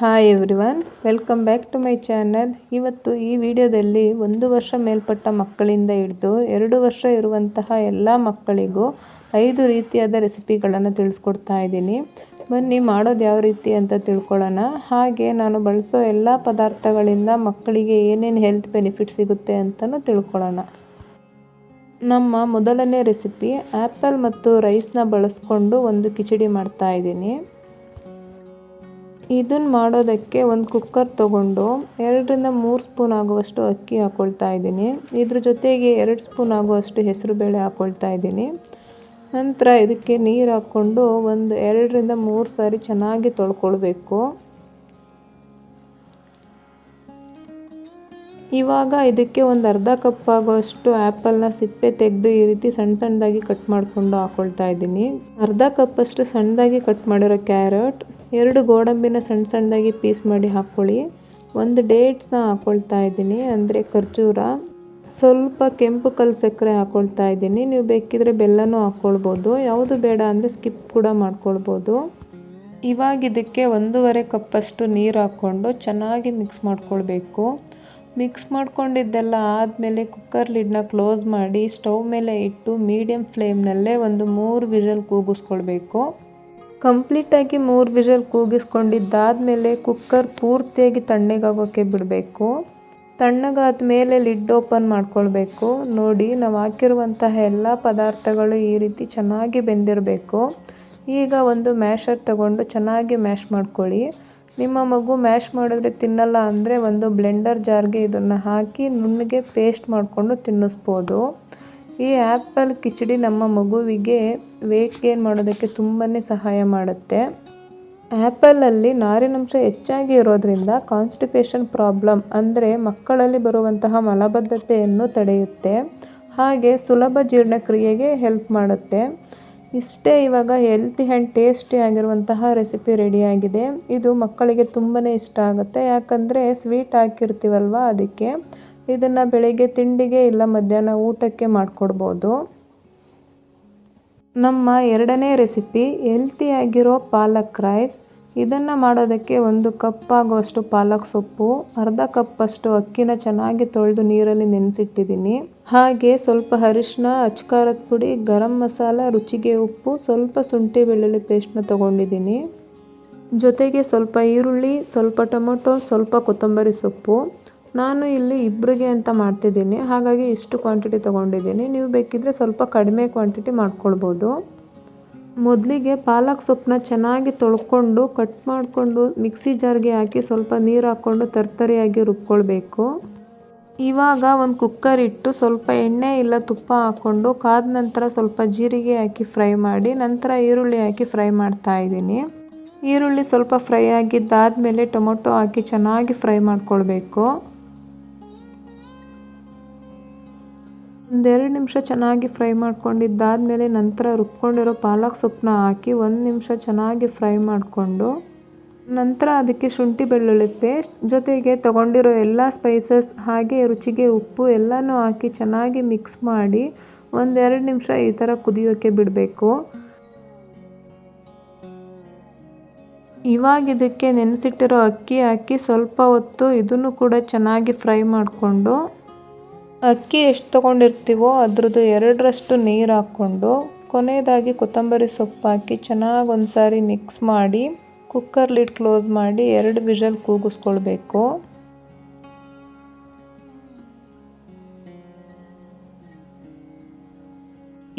Hi everyone welcome back to my channel ಇವತ್ತು ಈ ವಿಡಿಯೋದಲ್ಲಿ ಒಂದು ವರ್ಷ ಮೇಲ್ಪಟ್ಟ ಮಕ್ಕಳಿಂದ ಹಿಡಿದು ಎರಡು ವರ್ಷ ಇರುವಂತಹ ಎಲ್ಲ ಮಕ್ಕಳಿಗೂ ಐದು ರೀತಿಯಾದ ರೆಸಿಪಿಗಳನ್ನು ತಿಳಿಸ್ಕೊಡ್ತಾ ಇದ್ದೀನಿ. ಬನ್ನಿ, ಮಾಡೋದು ಯಾವ ರೀತಿ ಅಂತ ತಿಳ್ಕೊಳ್ಳೋಣ. ಹಾಗೆ ನಾನು ಬಳಸೋ ಎಲ್ಲ ಪದಾರ್ಥಗಳಿಂದ ಮಕ್ಕಳಿಗೆ ಏನೇನು ಹೆಲ್ತ್ ಬೆನಿಫಿಟ್ ಸಿಗುತ್ತೆ ಅಂತಲೂ ತಿಳ್ಕೊಳ್ಳೋಣ. ನಮ್ಮ ಮೊದಲನೇ ರೆಸಿಪಿ ಆ್ಯಪಲ್ ಮತ್ತು ರೈಸ್ನ ಬಳಸ್ಕೊಂಡು ಒಂದು ಕಿಚಡಿ ಮಾಡ್ತಾ ಇದ್ದೀನಿ. ಇದನ್ನು ಮಾಡೋದಕ್ಕೆ ಒಂದು ಕುಕ್ಕರ್ ತೊಗೊಂಡು ಎರಡರಿಂದ ಮೂರು ಸ್ಪೂನ್ ಆಗುವಷ್ಟು ಅಕ್ಕಿ ಹಾಕ್ಕೊಳ್ತಾ ಇದ್ದೀನಿ. ಇದ್ರ ಜೊತೆಗೆ ಎರಡು ಸ್ಪೂನ್ ಆಗುವಷ್ಟು ಹೆಸರು ಬೇಳೆ ಹಾಕ್ಕೊಳ್ತಾ ಇದ್ದೀನಿ. ನಂತರ ಇದಕ್ಕೆ ನೀರು ಹಾಕ್ಕೊಂಡು ಒಂದು ಎರಡರಿಂದ ಮೂರು ಸಾರಿ ಚೆನ್ನಾಗಿ ತೊಳ್ಕೊಳ್ಬೇಕು. ಇವಾಗ ಇದಕ್ಕೆ ಒಂದು ಅರ್ಧ ಕಪ್ ಆಗುವಷ್ಟು ಆ್ಯಪಲ್ನ ಸಿಪ್ಪೆ ತೆಗೆದು ಈ ರೀತಿ ಸಣ್ಣ ಸಣ್ಣದಾಗಿ ಕಟ್ ಮಾಡಿಕೊಂಡು ಹಾಕ್ಕೊಳ್ತಾ ಇದ್ದೀನಿ. ಅರ್ಧ ಕಪ್ಪಷ್ಟು ಸಣ್ಣದಾಗಿ ಕಟ್ ಮಾಡಿರೋ ಕ್ಯಾರೆಟ್ ಎರಡು ಗೋಡಂಬಿನ ಸಣ್ಣ ಸಣ್ಣದಾಗಿ ಪೀಸ್ ಮಾಡಿ ಹಾಕ್ಕೊಳ್ಳಿ ಒಂದು ಡೇಟ್ಸ್ನ ಹಾಕ್ಕೊಳ್ತಾ ಇದ್ದೀನಿ, ಅಂದರೆ ಖರ್ಜೂರ. ಸ್ವಲ್ಪ ಕೆಂಪು ಕಲ್ಲು ಸಕ್ಕರೆ ಹಾಕ್ಕೊಳ್ತಾ ಇದ್ದೀನಿ. ನೀವು ಬೇಕಿದ್ರೆ ಬೆಲ್ಲನೂ ಹಾಕ್ಕೊಳ್ಬೋದು ಯಾವುದು ಬೇಡ ಅಂದರೆ ಸ್ಕಿಪ್ ಕೂಡ ಮಾಡ್ಕೊಳ್ಬೋದು. ಇವಾಗ ಇದಕ್ಕೆ ಒಂದೂವರೆ ಕಪ್ಪಷ್ಟು ನೀರು ಹಾಕ್ಕೊಂಡು ಚೆನ್ನಾಗಿ ಮಿಕ್ಸ್ ಮಾಡ್ಕೊಳ್ಬೇಕು. ಮಿಕ್ಸ್ ಮಾಡ್ಕೊಂಡಿದ್ದೆಲ್ಲ ಆದಮೇಲೆ ಕುಕ್ಕರ್ ಲಿಡ್ನ ಕ್ಲೋಸ್ ಮಾಡಿ ಸ್ಟವ್ ಮೇಲೆ ಇಟ್ಟು ಮೀಡಿಯಮ್ ಫ್ಲೇಮ್ನಲ್ಲೇ ಒಂದು ಮೂರು ವಿಷಲ್ ಕೂಗಿಸ್ಕೊಳ್ಬೇಕು. ಕಂಪ್ಲೀಟಾಗಿ ಮೂರು ವಿಷಲ್ ಕೂಗಿಸ್ಕೊಂಡಿದ್ದಾದಮೇಲೆ ಕುಕ್ಕರ್ ಪೂರ್ತಿಯಾಗಿ ತಣ್ಣಗಾಗೋಕ್ಕೆ ಬಿಡಬೇಕು. ತಣ್ಣಗಾದ ಮೇಲೆ ಲಿಡ್ ಓಪನ್ ಮಾಡ್ಕೊಳ್ಬೇಕು. ನೋಡಿ, ನಾವು ಹಾಕಿರುವಂತಹ ಎಲ್ಲ ಪದಾರ್ಥಗಳು ಈ ರೀತಿ ಚೆನ್ನಾಗಿ ಬೆಂದಿರಬೇಕು. ಈಗ ಒಂದು ಮ್ಯಾಶರ್ ತಗೊಂಡು ಚೆನ್ನಾಗಿ ಮ್ಯಾಶ್ ಮಾಡ್ಕೊಳ್ಳಿ. ನಿಮ್ಮ ಮಗು ಮ್ಯಾಶ್ ಮಾಡಿದ್ರೆ ತಿನ್ನಲ್ಲ ಅಂದರೆ ಒಂದು ಬ್ಲೆಂಡರ್ ಜಾರ್ಗೆ ಇದನ್ನು ಹಾಕಿ ನುಣ್ಣಗೆ ಪೇಸ್ಟ್ ಮಾಡಿಕೊಂಡು ತಿನ್ನಿಸ್ಬೋದು. ಈ ಆ್ಯಪಲ್ ಕಿಚಡಿ ನಮ್ಮ ಮಗುವಿಗೆ ವೆಯ್ಟ್ ಗೇನ್ ಮಾಡೋದಕ್ಕೆ ತುಂಬಾ ಸಹಾಯ ಮಾಡುತ್ತೆ. ಆ್ಯಪಲಲ್ಲಿ ನಾರಿನಂಶ ಹೆಚ್ಚಾಗಿ ಇರೋದ್ರಿಂದ ಕಾನ್ಸ್ಟಿಪೇಷನ್ ಪ್ರಾಬ್ಲಮ್ ಅಂದರೆ ಮಕ್ಕಳಲ್ಲಿ ಬರುವಂತಹ ಮಲಬದ್ಧತೆಯನ್ನು ತಡೆಯುತ್ತೆ. ಹಾಗೆ ಸುಲಭ ಜೀರ್ಣಕ್ರಿಯೆಗೆ ಹೆಲ್ಪ್ ಮಾಡುತ್ತೆ. ಇಷ್ಟೇ ಇವಾಗ ಹೆಲ್ತಿ ಆ್ಯಂಡ್ ಟೇಸ್ಟಿ ಆಗಿರುವಂತಹ ರೆಸಿಪಿ ರೆಡಿಯಾಗಿದೆ ಇದು ಮಕ್ಕಳಿಗೆ ತುಂಬಾ ಇಷ್ಟ ಆಗುತ್ತೆ. ಯಾಕಂದರೆ ಸ್ವೀಟ್ ಹಾಕಿರ್ತೀವಲ್ವ ಅದಕ್ಕೆ. ಇದನ್ನು ಬೆಳಗ್ಗೆ ತಿಂಡಿಗೆ ಇಲ್ಲ ಮಧ್ಯಾಹ್ನ ಊಟಕ್ಕೆ ಮಾಡಿಕೊಡ್ಬೋದು. ನಮ್ಮ ಎರಡನೇ ರೆಸಿಪಿ ಹೆಲ್ತಿಯಾಗಿರೋ ಪಾಲಕ್ ರೈಸ್ ಇದನ್ನು ಮಾಡೋದಕ್ಕೆ ಒಂದು ಕಪ್ ಆಗುವಷ್ಟು ಪಾಲಕ್ ಸೊಪ್ಪು, ಅರ್ಧ ಕಪ್ಪಷ್ಟು ಅಕ್ಕಿನ ಚೆನ್ನಾಗಿ ತೊಳೆದು ನೀರಲ್ಲಿ ನೆನೆಸಿಟ್ಟಿದ್ದೀನಿ. ಹಾಗೆ ಸ್ವಲ್ಪ ಅರಿಶಿನ ಅಚ್ಕಾರದ ಪುಡಿ, ಗರಂ ಮಸಾಲ, ರುಚಿಗೆ ಉಪ್ಪು, ಸ್ವಲ್ಪ ಶುಂಠಿ ಬೆಳ್ಳುಳ್ಳಿ ಪೇಸ್ಟ್ನ ತೊಗೊಂಡಿದ್ದೀನಿ. ಜೊತೆಗೆ ಸ್ವಲ್ಪ ಈರುಳ್ಳಿ, ಸ್ವಲ್ಪ ಟೊಮೊಟೊ, ಸ್ವಲ್ಪ ಕೊತ್ತಂಬರಿ ಸೊಪ್ಪು. ನಾನು ಇಲ್ಲಿ ಇಬ್ಬರಿಗೆ ಅಂತ ಮಾಡ್ತಿದ್ದೀನಿ. ಹಾಗಾಗಿ ಇಷ್ಟು ಕ್ವಾಂಟಿಟಿ ತೊಗೊಂಡಿದ್ದೀನಿ. ನೀವು ಬೇಕಿದ್ದರೆ ಸ್ವಲ್ಪ ಕಡಿಮೆ ಕ್ವಾಂಟಿಟಿ ಮಾಡ್ಕೊಳ್ಬೋದು. ಮೊದಲಿಗೆ ಪಾಲಕ್ ಸೊಪ್ಪನ್ನ ಚೆನ್ನಾಗಿ ತೊಳ್ಕೊಂಡು ಕಟ್ ಮಾಡಿಕೊಂಡು, ಮಿಕ್ಸಿ ಜಾರ್ಗೆ ಹಾಕಿ ಸ್ವಲ್ಪ ನೀರು ಹಾಕ್ಕೊಂಡು ತರ್ತರಿಯಾಗಿ ರುಬ್ಕೊಳ್ಬೇಕು. ಇವಾಗ ಒಂದು ಕುಕ್ಕರ್ ಇಟ್ಟು ಸ್ವಲ್ಪ ಎಣ್ಣೆ ಇಲ್ಲ ತುಪ್ಪ ಹಾಕ್ಕೊಂಡು ಕಾದ ನಂತರ ಸ್ವಲ್ಪ ಜೀರಿಗೆ ಹಾಕಿ ಫ್ರೈ ಮಾಡಿ, ನಂತರ ಈರುಳ್ಳಿ ಹಾಕಿ ಫ್ರೈ ಮಾಡ್ತಾ ಇದ್ದೀನಿ. ಈರುಳ್ಳಿ ಸ್ವಲ್ಪ ಫ್ರೈ ಆಗಿದ್ದಾದಮೇಲೆ ಟೊಮೊಟೊ ಹಾಕಿ ಚೆನ್ನಾಗಿ ಫ್ರೈ ಮಾಡ್ಕೊಳ್ಬೇಕು. ಒಂದೆರಡು ನಿಮಿಷ ಚೆನ್ನಾಗಿ ಫ್ರೈ ಮಾಡ್ಕೊಂಡಿದ್ದಾದಮೇಲೆ ನಂತರ ರುಬ್ಕೊಂಡಿರೋ ಪಾಲಕ್ ಸೊಪ್ಪನ್ನ ಹಾಕಿ ಒಂದು ನಿಮಿಷ ಚೆನ್ನಾಗಿ ಫ್ರೈ ಮಾಡಿಕೊಂಡು ನಂತರ ಅದಕ್ಕೆ ಶುಂಠಿ ಬೆಳ್ಳುಳ್ಳಿ ಪೇಸ್ಟ್ ಜೊತೆಗೆ ತೊಗೊಂಡಿರೋ ಎಲ್ಲ ಸ್ಪೈಸಸ್ ಹಾಗೆ ರುಚಿಗೆ ಉಪ್ಪು ಎಲ್ಲನೂ ಹಾಕಿ ಚೆನ್ನಾಗಿ ಮಿಕ್ಸ್ ಮಾಡಿ ಒಂದೆರಡು ನಿಮಿಷ ಈ ಥರ ಕುದಿಯೋಕ್ಕೆ ಬಿಡಬೇಕು. ಇವಾಗ ಇದಕ್ಕೆ ನೆನೆಸಿಟ್ಟಿರೋ ಅಕ್ಕಿ ಹಾಕಿ ಸ್ವಲ್ಪ ಹೊತ್ತು ಇದನ್ನು ಕೂಡ ಚೆನ್ನಾಗಿ ಫ್ರೈ ಮಾಡಿಕೊಂಡು ಅಕ್ಕಿ ಎಷ್ಟು ತೊಗೊಂಡಿರ್ತೀವೋ ಅದ್ರದ್ದು ಎರಡರಷ್ಟು ನೀರು ಹಾಕ್ಕೊಂಡು ಕೊನೆಯದಾಗಿ ಕೊತ್ತಂಬರಿ ಸೊಪ್ಪು ಹಾಕಿ ಚೆನ್ನಾಗಿ ಒಂದು ಸಾರಿ ಮಿಕ್ಸ್ ಮಾಡಿ ಕುಕ್ಕರ್ ಲಿಡ್ ಕ್ಲೋಸ್ ಮಾಡಿ ಎರಡು ವಿಷಲ್ ಕೂಗಿಸ್ಕೊಳ್ಬೇಕು.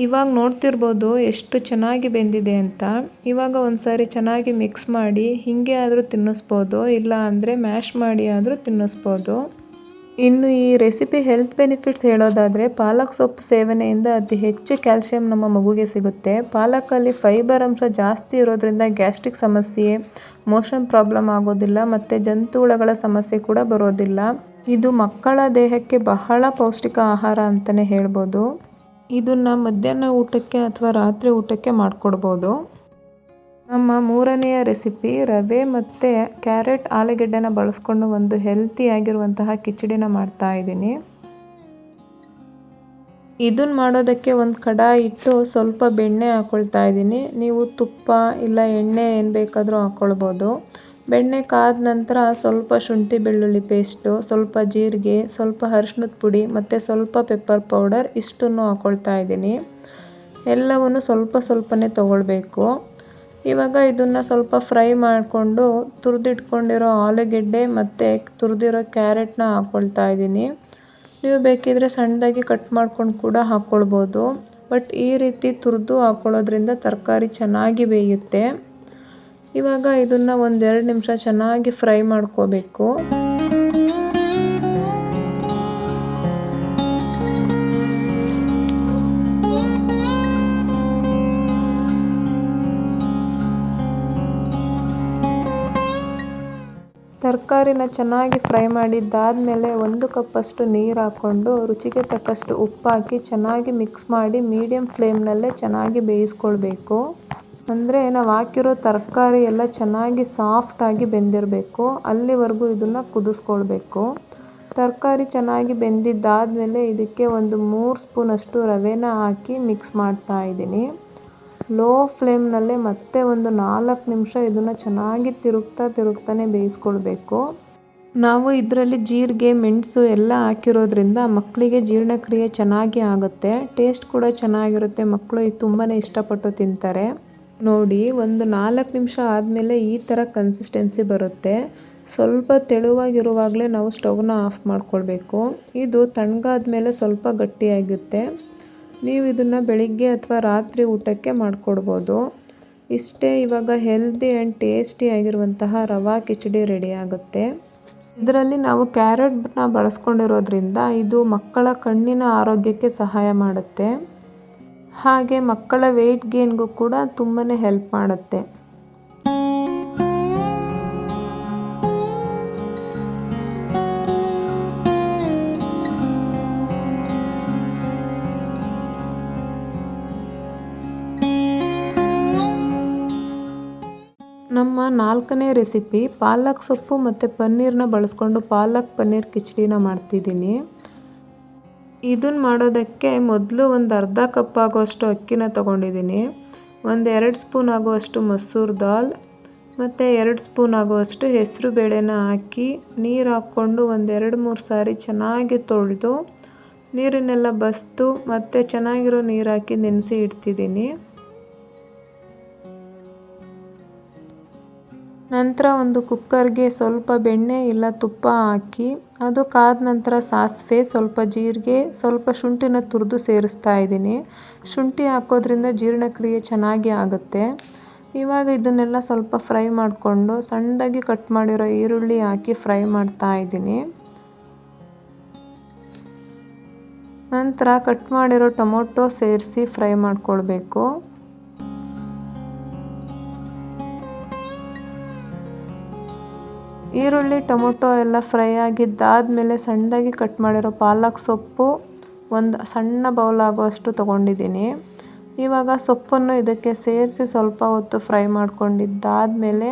ಇವಾಗ ನೋಡ್ತಿರ್ಬೋದು ಎಷ್ಟು ಚೆನ್ನಾಗಿ ಬೆಂದಿದೆ ಅಂತ. ಇವಾಗ ಒಂದು ಸಾರಿ ಚೆನ್ನಾಗಿ ಮಿಕ್ಸ್ ಮಾಡಿ ಹೀಗೆ ಆದರೂ ತಿನ್ನಿಸ್ಬೋದು, ಇಲ್ಲ ಅಂದರೆ ಮ್ಯಾಶ್ ಮಾಡಿ ಆದರೂ ತಿನ್ನಿಸ್ಬೋದು. ಇನ್ನು ಈ ರೆಸಿಪಿ ಹೆಲ್ತ್ ಬೆನಿಫಿಟ್ಸ್ ಹೇಳೋದಾದರೆ ಪಾಲಕ್ ಸೊಪ್ಪು ಸೇವನೆಯಿಂದ ಅತಿ ಹೆಚ್ಚು ಕ್ಯಾಲ್ಸಿಯಂ ನಮ್ಮ ಮಗುಗೆ ಸಿಗುತ್ತೆ. ಪಾಲಕಲ್ಲಿ ಫೈಬರ್ ಅಂಶ ಜಾಸ್ತಿ ಇರೋದ್ರಿಂದ ಗ್ಯಾಸ್ಟ್ರಿಕ್ ಸಮಸ್ಯೆ ಮೋಷನ್ ಪ್ರಾಬ್ಲಮ್ ಆಗೋದಿಲ್ಲ ಮತ್ತು ಜಂತುಹುಳಗಳ ಸಮಸ್ಯೆ ಕೂಡ ಬರೋದಿಲ್ಲ. ಇದು ಮಕ್ಕಳ ದೇಹಕ್ಕೆ ಬಹಳ ಪೌಷ್ಟಿಕ ಆಹಾರ ಅಂತಲೇ ಹೇಳ್ಬೋದು. ಇದನ್ನು ಮಧ್ಯಾಹ್ನ ಊಟಕ್ಕೆ ಅಥವಾ ರಾತ್ರಿ ಊಟಕ್ಕೆ ಮಾಡಿಕೊಡ್ಬೋದು. ನಮ್ಮ ಮೂರನೆಯ ರೆಸಿಪಿ ರವೆ ಮತ್ತು ಕ್ಯಾರೆಟ್ ಆಲೂಗೆಡ್ಡೆನ ಬಳಸ್ಕೊಂಡು ಒಂದು ಹೆಲ್ತಿಯಾಗಿರುವಂತಹ ಕಿಚಡಿನ ಮಾಡ್ತಾ ಇದ್ದೀನಿ. ಇದನ್ನು ಮಾಡೋದಕ್ಕೆ ಒಂದು ಕಡಾಯಿ ಇಟ್ಟು ಸ್ವಲ್ಪ ಬೆಣ್ಣೆ ಹಾಕ್ಕೊಳ್ತಾ ಇದ್ದೀನಿ. ನೀವು ತುಪ್ಪ ಇಲ್ಲ ಎಣ್ಣೆ ಏನು ಬೇಕಾದರೂ ಹಾಕ್ಕೊಳ್ಬೋದು ಬೆಣ್ಣೆ ಕಾದ ನಂತರ ಸ್ವಲ್ಪ ಶುಂಠಿ ಬೆಳ್ಳುಳ್ಳಿ ಪೇಸ್ಟು ಸ್ವಲ್ಪ ಜೀರಿಗೆ, ಸ್ವಲ್ಪ ಅರಿಶಿನದ ಪುಡಿ ಮತ್ತು ಸ್ವಲ್ಪ ಪೆಪ್ಪರ್ ಪೌಡರ್ ಇಷ್ಟನ್ನು ಹಾಕ್ಕೊಳ್ತಾ ಇದ್ದೀನಿ. ಎಲ್ಲವನ್ನು ಸ್ವಲ್ಪ ಸ್ವಲ್ಪನೇ ತೊಗೊಳ್ಬೇಕು. ಇವಾಗ ಇದನ್ನು ಸ್ವಲ್ಪ ಫ್ರೈ ಮಾಡಿಕೊಂಡು ತುರಿದಿಟ್ಕೊಂಡಿರೋ ಆಲೂಗೆಡ್ಡೆ ಮತ್ತು ತುರಿದಿರೋ ಕ್ಯಾರೆಟ್ನ ಹಾಕ್ಕೊಳ್ತಾ ಇದ್ದೀನಿ. ನೀವು ಬೇಕಿದ್ರೆ ಸಣ್ಣದಾಗಿ ಕಟ್ ಮಾಡ್ಕೊಂಡು ಕೂಡ ಹಾಕ್ಕೊಳ್ಬೋದು ಬಟ್ ಈ ರೀತಿ ತುರಿದು ಹಾಕ್ಕೊಳ್ಳೋದ್ರಿಂದ ತರಕಾರಿ ಚೆನ್ನಾಗಿ ಬೇಯುತ್ತೆ. ಇವಾಗ ಇದನ್ನು ಒಂದೆರಡು ನಿಮಿಷ ಚೆನ್ನಾಗಿ ಫ್ರೈ ಮಾಡ್ಕೋಬೇಕು. ತರಕಾರಿನ ಚೆನ್ನಾಗಿ ಫ್ರೈ ಮಾಡಿದ್ದಾದಮೇಲೆ ಒಂದು ಕಪ್ಪಷ್ಟು ನೀರು ಹಾಕ್ಕೊಂಡು ರುಚಿಗೆ ತಕ್ಕಷ್ಟು ಉಪ್ಪು ಹಾಕಿ ಚೆನ್ನಾಗಿ ಮಿಕ್ಸ್ ಮಾಡಿ ಮೀಡಿಯಮ್ ಫ್ಲೇಮ್ನಲ್ಲೇ ಚೆನ್ನಾಗಿ ಬೇಯಿಸ್ಕೊಳ್ಬೇಕು. ಅಂದರೆ ನಾವು ಹಾಕಿರೋ ತರಕಾರಿ ಎಲ್ಲ ಚೆನ್ನಾಗಿ ಸಾಫ್ಟಾಗಿ ಬೆಂದಿರಬೇಕು. ಅಲ್ಲಿವರೆಗೂ ಇದನ್ನು ಕುದಿಸ್ಕೊಳ್ಬೇಕು. ತರಕಾರಿ ಚೆನ್ನಾಗಿ ಬೆಂದಿದ್ದಾದಮೇಲೆ ಇದಕ್ಕೆ ಒಂದು ಮೂರು ಸ್ಪೂನಷ್ಟು ರವೆನ ಹಾಕಿ ಮಿಕ್ಸ್ ಮಾಡ್ತಾ ಇದ್ದೀನಿ. ಲೋ ಫ್ಲೇಮ್ನಲ್ಲೇ ಮತ್ತೆ ಒಂದು ನಾಲ್ಕು ನಿಮಿಷ ಇದನ್ನು ಚೆನ್ನಾಗಿ ತಿರುಗ್ತಾ ತಿರುಗ್ತಾನೆ ಬೇಯಿಸ್ಕೊಳ್ಬೇಕು. ನಾವು ಇದರಲ್ಲಿ ಜೀರಿಗೆ, ಮೆಣಸು ಎಲ್ಲ ಹಾಕಿರೋದ್ರಿಂದ ಮಕ್ಕಳಿಗೆ ಜೀರ್ಣಕ್ರಿಯೆ ಚೆನ್ನಾಗಿ ಆಗುತ್ತೆ. ಟೇಸ್ಟ್ ಕೂಡ ಚೆನ್ನಾಗಿರುತ್ತೆ. ಮಕ್ಕಳು ತುಂಬಾ ಇಷ್ಟಪಟ್ಟು ತಿಂತಾರೆ. ನೋಡಿ, ಒಂದು ನಾಲ್ಕು ನಿಮಿಷ ಆದಮೇಲೆ ಈ ಥರ ಕನ್ಸಿಸ್ಟೆನ್ಸಿ ಬರುತ್ತೆ. ಸ್ವಲ್ಪ ತೆಳುವಾಗಿರುವಾಗಲೇ ನಾವು ಸ್ಟವ್ನ ಆಫ್ ಮಾಡ್ಕೊಳ್ಬೇಕು. ಇದು ತಣ್ಣಗಾದ ಮೇಲೆ ಸ್ವಲ್ಪ ಗಟ್ಟಿಯಾಗುತ್ತೆ ನೀವು ಇದನ್ನು ಬೆಳಿಗ್ಗೆ ಅಥವಾ ರಾತ್ರಿ ಊಟಕ್ಕೆ ಮಾಡಿಕೊಡ್ಬೋದು. ಇಷ್ಟೇ ಇವಾಗ ಹೆಲ್ದಿ ಆ್ಯಂಡ್ ಟೇಸ್ಟಿ ಆಗಿರುವಂತಹ ರವಾ ಕಿಚಡಿ ರೆಡಿ ಆಗುತ್ತೆ. ಇದರಲ್ಲಿ ನಾವು ಕ್ಯಾರೆಟ್ನ ಬಳಸ್ಕೊಂಡಿರೋದ್ರಿಂದ ಇದು ಮಕ್ಕಳ ಕಣ್ಣಿನ ಆರೋಗ್ಯಕ್ಕೆ ಸಹಾಯ ಮಾಡುತ್ತೆ. ಹಾಗೆ ಮಕ್ಕಳ ವೆಯ್ಟ್ ಗೇನ್ಗೂ ಕೂಡ ತುಂಬಾ ಹೆಲ್ಪ್ ಮಾಡುತ್ತೆ. ನಮ್ಮ ನಾಲ್ಕನೇ ರೆಸಿಪಿ ಪಾಲಕ್ ಸೊಪ್ಪು ಮತ್ತು ಪನ್ನೀರನ್ನ ಬಳಸ್ಕೊಂಡು ಪಾಲಕ್ ಪನ್ನೀರ್ ಕಿಚಡಿನ ಮಾಡ್ತಿದ್ದೀನಿ. ಇದನ್ನು ಮಾಡೋದಕ್ಕೆ ಮೊದಲು ಒಂದು ಅರ್ಧ ಕಪ್ ಆಗೋಷ್ಟು ಅಕ್ಕಿನ ತೊಗೊಂಡಿದ್ದೀನಿ. ಒಂದು ಎರಡು ಸ್ಪೂನ್ ಆಗುವಷ್ಟು ಮಸೂರ್ ದಾಲ್ ಮತ್ತು ಎರಡು ಸ್ಪೂನ್ ಆಗುವಷ್ಟು ಹೆಸರು ಬೇಳೆನ ಹಾಕಿ ನೀರು ಹಾಕ್ಕೊಂಡು ಒಂದು ಎರಡು ಮೂರು ಸಾರಿ ಚೆನ್ನಾಗಿ ತೊಳೆದು ನೀರನ್ನೆಲ್ಲ ಬಸ್ತು ಮತ್ತು ಚೆನ್ನಾಗಿರೋ ನೀರು ಹಾಕಿ ನೆನೆಸಿ ಇಡ್ತಿದ್ದೀನಿ. ನಂತರ ಒಂದು ಕುಕ್ಕರ್ಗೆ ಸ್ವಲ್ಪ ಬೆಣ್ಣೆ ಇಲ್ಲ ತುಪ್ಪ ಹಾಕಿ, ಅದು ಕಾದ ನಂತರ ಸಾಸಿವೆ, ಸ್ವಲ್ಪ ಜೀರಿಗೆ, ಸ್ವಲ್ಪ ಶುಂಠಿನ ತುರಿದು ಸೇರಿಸ್ತಾ ಇದ್ದೀನಿ. ಶುಂಠಿ ಹಾಕೋದ್ರಿಂದ ಜೀರ್ಣಕ್ರಿಯೆ ಚೆನ್ನಾಗಿ ಆಗುತ್ತೆ. ಇವಾಗ ಇದನ್ನೆಲ್ಲ ಸ್ವಲ್ಪ ಫ್ರೈ ಮಾಡಿಕೊಂಡು ಸಣ್ಣದಾಗಿ ಕಟ್ ಮಾಡಿರೋ ಈರುಳ್ಳಿ ಹಾಕಿ ಫ್ರೈ ಮಾಡ್ತಾ ಇದ್ದೀನಿ. ನಂತರ ಕಟ್ ಮಾಡಿರೋ ಟೊಮೊಟೊ ಸೇರಿಸಿ ಫ್ರೈ ಮಾಡ್ಕೊಳ್ಬೇಕು. ಈರುಳ್ಳಿ, ಟೊಮೊಟೊ ಎಲ್ಲ ಫ್ರೈ ಆಗಿದ್ದಾದಮೇಲೆ ಸಣ್ಣದಾಗಿ ಕಟ್ ಮಾಡಿರೋ ಪಾಲಕ್ ಸೊಪ್ಪು ಒಂದು ಸಣ್ಣ ಬೌಲ್ ಆಗುವಷ್ಟು ತೊಗೊಂಡಿದ್ದೀನಿ. ಇವಾಗ ಸೊಪ್ಪನ್ನು ಇದಕ್ಕೆ ಸೇರಿಸಿ ಸ್ವಲ್ಪ ಹೊತ್ತು ಫ್ರೈ ಮಾಡ್ಕೊಂಡಿದ್ದಾದಮೇಲೆ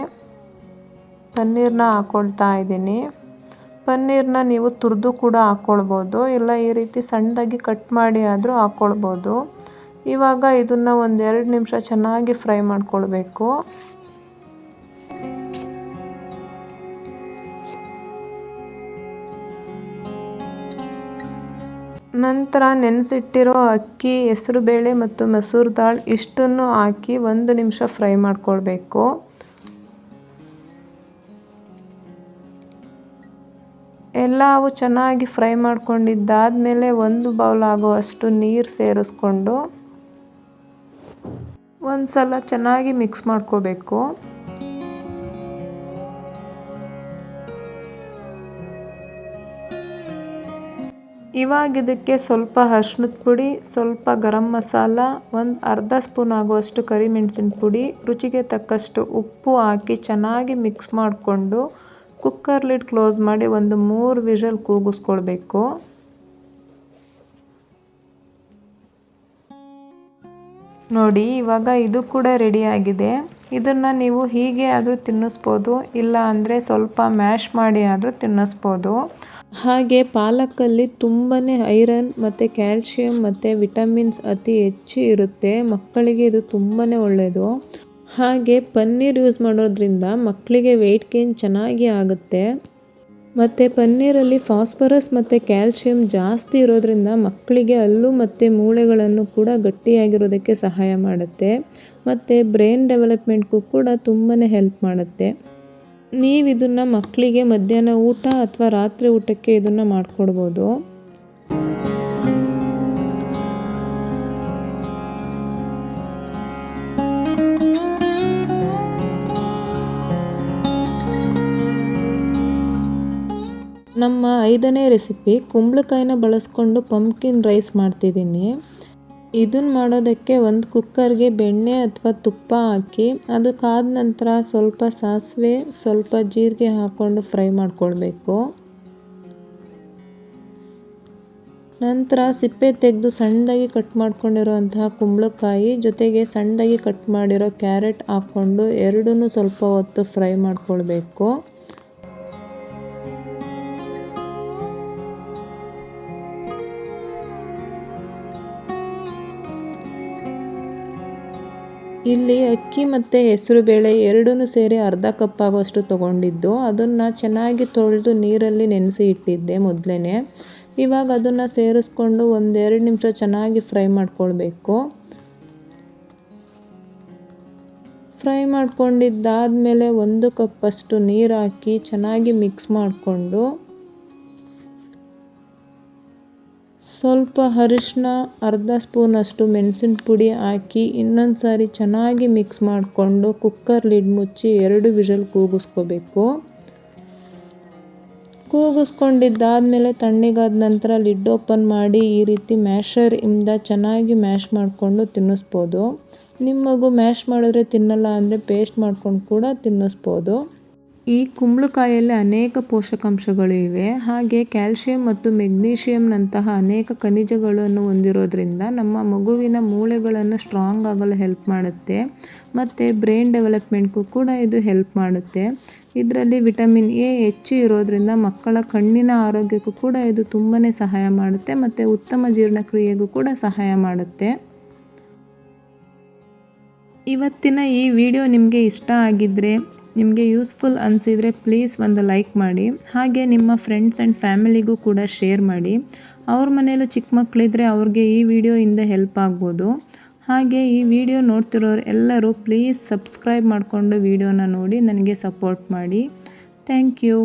ಪನ್ನೀರನ್ನ ಹಾಕ್ಕೊಳ್ತಾ ಇದ್ದೀನಿ. ಪನ್ನೀರನ್ನ ನೀವು ತುರಿದು ಕೂಡ ಹಾಕ್ಕೊಳ್ಬೋದು ಇಲ್ಲ ಈ ರೀತಿ ಸಣ್ಣದಾಗಿ ಕಟ್ ಮಾಡಿ ಆದರೂ ಹಾಕ್ಕೊಳ್ಬೋದು ಇವಾಗ ಇದನ್ನು ಒಂದೆರಡು ನಿಮಿಷ ಚೆನ್ನಾಗಿ ಫ್ರೈ ಮಾಡ್ಕೊಳ್ಬೇಕು. ನಂತರ ನೆನೆಸಿಟ್ಟಿರೋ ಅಕ್ಕಿ, ಹೆಸರುಬೇಳೆ ಮತ್ತು ಮಸೂರ್ ದಾಲ್ ಇಷ್ಟನ್ನು ಹಾಕಿ ಒಂದು ನಿಮಿಷ ಫ್ರೈ ಮಾಡ್ಕೊಳ್ಬೇಕು. ಎಲ್ಲವೂ ಚೆನ್ನಾಗಿ ಫ್ರೈ ಮಾಡ್ಕೊಂಡಿದ್ದಾದಮೇಲೆ ಒಂದು ಬೌಲ್ ಆಗುವಷ್ಟು ನೀರು ಸೇರಿಸ್ಕೊಂಡು ಒಂದು ಸಲ ಚೆನ್ನಾಗಿ ಮಿಕ್ಸ್ ಮಾಡ್ಕೋಬೇಕು ಇವಾಗ ಇದಕ್ಕೆ ಸ್ವಲ್ಪ ಅರ್ಶಿನದ ಪುಡಿ, ಸ್ವಲ್ಪ ಗರಂ ಮಸಾಲ, ಒಂದು ಅರ್ಧ ಸ್ಪೂನ್ ಆಗುವಷ್ಟು ಕರಿಮೆಣಸಿನ ಪುಡಿ, ರುಚಿಗೆ ತಕ್ಕಷ್ಟು ಉಪ್ಪು ಹಾಕಿ ಚೆನ್ನಾಗಿ ಮಿಕ್ಸ್ ಮಾಡಿಕೊಂಡು ಕುಕ್ಕರ್ ಲಿಡ್ ಕ್ಲೋಸ್ ಮಾಡಿ ಒಂದು ಮೂರು ವಿಷಲ್ ಕೂಗಿಸ್ಕೊಳ್ಬೇಕು. ನೋಡಿ, ಇವಾಗ ಇದು ಕೂಡ ರೆಡಿಯಾಗಿದೆ ಇದನ್ನು ನೀವು ಹೀಗೆ ಆದರೂ ತಿನ್ನಿಸ್ಬೋದು, ಇಲ್ಲ ಅಂದರೆ ಸ್ವಲ್ಪ ಮ್ಯಾಶ್ ಮಾಡಿ ಆದರೂ ತಿನ್ನಿಸ್ಬೋದು. ಹಾಗೆ ಪಾಲಕಲ್ಲಿ ತುಂಬಾ ಐರನ್ ಮತ್ತು ಕ್ಯಾಲ್ಶಿಯಂ ಮತ್ತು ವಿಟಮಿನ್ಸ್ ಅತಿ ಹೆಚ್ಚು ಇರುತ್ತೆ. ಮಕ್ಕಳಿಗೆ ಇದು ತುಂಬಾ ಒಳ್ಳೆಯದು ಹಾಗೆ ಪನ್ನೀರ್ ಯೂಸ್ ಮಾಡೋದ್ರಿಂದ ಮಕ್ಕಳಿಗೆ ವೆಯ್ಟ್ ಗೇನ್ ಚೆನ್ನಾಗಿ ಆಗುತ್ತೆ. ಮತ್ತು ಪನ್ನೀರಲ್ಲಿ ಫಾಸ್ಫರಸ್ ಮತ್ತು ಕ್ಯಾಲ್ಶಿಯಂ ಜಾಸ್ತಿ ಇರೋದ್ರಿಂದ ಮಕ್ಕಳಿಗೆ ಹಲ್ಲು ಮತ್ತು ಮೂಳೆಗಳನ್ನು ಕೂಡ ಗಟ್ಟಿಯಾಗಿರೋದಕ್ಕೆ ಸಹಾಯ ಮಾಡುತ್ತೆ. ಮತ್ತು ಬ್ರೈನ್ ಡೆವಲಪ್ಮೆಂಟ್ಗೂ ಕೂಡ ತುಂಬಾ ಹೆಲ್ಪ್ ಮಾಡುತ್ತೆ. ನೀವು ಇದನ್ನು ಮಕ್ಕಳಿಗೆ ಮಧ್ಯಾಹ್ನ ಊಟ ಅಥವಾ ರಾತ್ರಿ ಊಟಕ್ಕೆ ಇದನ್ನು ಮಾಡಿಕೊಡ್ಬೋದು. ನಮ್ಮ ಐದನೇ ರೆಸಿಪಿ ಕುಂಬಳಕಾಯಿನ ಬಳಸ್ಕೊಂಡು ಪಂಪ್ಕಿನ್ ರೈಸ್ ಮಾಡ್ತಿದ್ದೀನಿ. ಇದನ್ನು ಮಾಡೋದಕ್ಕೆ ಒಂದು ಕುಕ್ಕರ್ಗೆ ಬೆಣ್ಣೆ ಅಥವಾ ತುಪ್ಪ ಹಾಕಿ, ಅದು ಕಾದ ನಂತರ ಸ್ವಲ್ಪ ಸಾಸಿವೆ, ಸ್ವಲ್ಪ ಜೀರಿಗೆ ಹಾಕ್ಕೊಂಡು ಫ್ರೈ ಮಾಡ್ಕೊಳ್ಬೇಕು. ನಂತರ ಸಿಪ್ಪೆ ತೆಗೆದು ಸಣ್ಣದಾಗಿ ಕಟ್ ಮಾಡ್ಕೊಂಡಿರೋಂತಹ ಕುಂಬಳಕಾಯಿ ಜೊತೆಗೆ ಸಣ್ಣದಾಗಿ ಕಟ್ ಮಾಡಿರೋ ಕ್ಯಾರೆಟ್ ಹಾಕ್ಕೊಂಡು ಎರಡನ್ನೂ ಸ್ವಲ್ಪ ಹೊತ್ತು ಫ್ರೈ ಮಾಡ್ಕೊಳ್ಬೇಕು. ಇಲ್ಲಿ ಅಕ್ಕಿ ಮತ್ತು ಹೆಸರು ಬೇಳೆ ಎರಡೂ ಸೇರಿ ಅರ್ಧ ಕಪ್ ಆಗೋಷ್ಟು ತೊಗೊಂಡಿದ್ದು. ಅದನ್ನು ಚೆನ್ನಾಗಿ ತೊಳೆದು ನೀರಲ್ಲಿ ನೆನೆಸಿ ಇಟ್ಟಿದ್ದೆ ಮೊದಲೇ ಇವಾಗ ಅದನ್ನು ಸೇರಿಸ್ಕೊಂಡು ಒಂದೆರಡು ನಿಮಿಷ ಚೆನ್ನಾಗಿ ಫ್ರೈ ಮಾಡ್ಕೊಳ್ಬೇಕು. ಫ್ರೈ ಮಾಡ್ಕೊಂಡಿದ್ದಾದಮೇಲೆ ಒಂದು ಕಪ್ಪಷ್ಟು ನೀರು ಹಾಕಿ ಚೆನ್ನಾಗಿ ಮಿಕ್ಸ್ ಮಾಡಿಕೊಂಡು ಸ್ವಲ್ಪ ಅರಿಶಿನ ಅರ್ಧ ಸ್ಪೂನಷ್ಟು ಮೆಣಸಿನ ಪುಡಿ ಹಾಕಿ ಇನ್ನೊಂದು ಸಾರಿ ಚೆನ್ನಾಗಿ ಮಿಕ್ಸ್ ಮಾಡಿಕೊಂಡು ಕುಕ್ಕರ್ ಲಿಡ್ ಮುಚ್ಚಿ ಎರಡು ವಿಷಲ್ ಕೂಗಿಸ್ಕೋಬೇಕು. ಕೂಗಿಸ್ಕೊಂಡಿದ್ದಾದಮೇಲೆ ತಣ್ಣಗಾದ ನಂತರ ಲಿಡ್ ಓಪನ್ ಮಾಡಿ ಈ ರೀತಿ ಮ್ಯಾಶರಿಂದ ಚೆನ್ನಾಗಿ ಮ್ಯಾಶ್ ಮಾಡಿಕೊಂಡು ತಿನ್ನಿಸ್ಬೋದು. ನಿಮ್ಮ ಮಗು ಮ್ಯಾಶ್ ಮಾಡಿದ್ರೆ ತಿನ್ನಲ್ಲ ಅಂದರೆ ಪೇಸ್ಟ್ ಮಾಡ್ಕೊಂಡು ಕೂಡ ತಿನ್ನಿಸ್ಬೋದು. ಈ ಕುಂಬಳಕಾಯಲ್ಲಿ ಅನೇಕ ಪೋಷಕಾಂಶಗಳು ಇವೆ ಹಾಗೆ ಕ್ಯಾಲ್ಸಿಯಂ ಮತ್ತು ಮೆಗ್ನೀಷಿಯಂನಂತಹ ಅನೇಕ ಖನಿಜಗಳನ್ನು ಹೊಂದಿರೋದ್ರಿಂದ ನಮ್ಮ ಮಗುವಿನ ಮೂಳೆಗಳನ್ನು ಸ್ಟ್ರಾಂಗ್ ಆಗಲು ಹೆಲ್ಪ್ ಮಾಡುತ್ತೆ. ಮತ್ತು ಬ್ರೈನ್ ಡೆವಲಪ್ಮೆಂಟ್ಗೂ ಕೂಡ ಇದು ಹೆಲ್ಪ್ ಮಾಡುತ್ತೆ. ಇದರಲ್ಲಿ ವಿಟಮಿನ್ ಎ ಹೆಚ್ಚು ಇರೋದ್ರಿಂದ ಮಕ್ಕಳ ಕಣ್ಣಿನ ಆರೋಗ್ಯಕ್ಕೂ ಕೂಡ ಇದು ತುಂಬಾ ಸಹಾಯ ಮಾಡುತ್ತೆ ಮತ್ತು ಉತ್ತಮ ಜೀರ್ಣಕ್ರಿಯೆಗೂ ಕೂಡ ಸಹಾಯ ಮಾಡುತ್ತೆ. ಇವತ್ತಿನ ಈ ವಿಡಿಯೋ ನಿಮಗೆ ಇಷ್ಟ ಆಗಿದ್ದರೆ ನಿಮಗೆ ಯೂಸ್ಫುಲ್ ಅನಿಸಿದರೆ ಪ್ಲೀಸ್ ಒಂದು ಲೈಕ್ ಮಾಡಿ. ಹಾಗೆ ನಿಮ್ಮ ಫ್ರೆಂಡ್ಸ್ ಆ್ಯಂಡ್ ಫ್ಯಾಮಿಲಿಗೂ ಕೂಡ ಶೇರ್ ಮಾಡಿ. ಅವ್ರ ಮನೇಲೂ ಚಿಕ್ಕ ಮಕ್ಕಳಿದ್ರೆ ಅವ್ರಿಗೆ ಈ ವಿಡಿಯೋಯಿಂದ ಹೆಲ್ಪ್ ಆಗ್ಬೋದು. ಹಾಗೆ ಈ ವಿಡಿಯೋ ನೋಡ್ತಿರೋರು ಎಲ್ಲರೂ ಪ್ಲೀಸ್ ಸಬ್ಸ್ಕ್ರೈಬ್ ಮಾಡಿಕೊಂಡು ವಿಡಿಯೋನ ನೋಡಿ ನನಗೆ ಸಪೋರ್ಟ್ ಮಾಡಿ. Thank you.